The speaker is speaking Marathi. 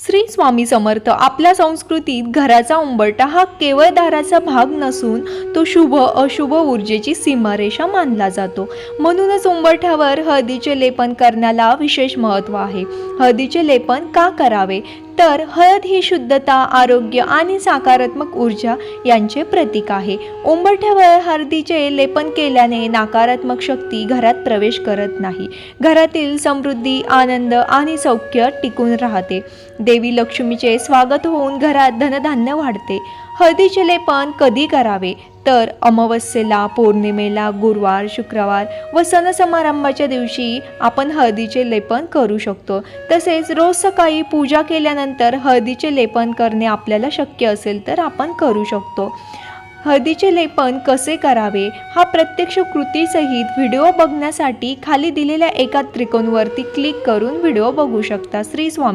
श्री स्वामी समर्थ आपल्या संस्कृतीत घराचा उंबरटा हा केवळ दाराचा भाग नसून तो शुभ अशुभ ऊर्जेची सीमारेषा मानला जातो. म्हणूनच उंबरठ्यावर हळदीचे लेपन करण्याला विशेष महत्त्व आहे. हळदीचे लेपन का करावे? तर हळद ही शुद्धता आरोग्य आणि सकारात्मक ऊर्जा यांचे प्रतीक आहे. उंबरठ्यावर हळदीचे लेपन केल्याने नकारात्मक शक्ती घरात प्रवेश करत नाही. घरातील समृद्धी आनंद आणि सौख्य टिकून राहते. देवी लक्ष्मीचे स्वागत होऊन घरात धनधान्य वाढते. हळदीचे लेपन कधी करावे? तर अमावस्येला पौर्णिमेला गुरुवार शुक्रवार व सण समारंभाच्या दिवशी आपण हळदीचे लेपन करू शकतो. तसेच रोज सकाळी पूजा केल्यानंतर हळदीचे लेपन करणे आपल्याला शक्य असेल तर आपण करू शकतो. हळदीचे लेपन कसे करावे? हा प्रत्यक्ष कृतीसहित व्हिडिओ बघण्यासाठी खाली दिलेल्या एका त्रिकोणवरती क्लिक करून व्हिडिओ बघू शकता. श्री स्वामी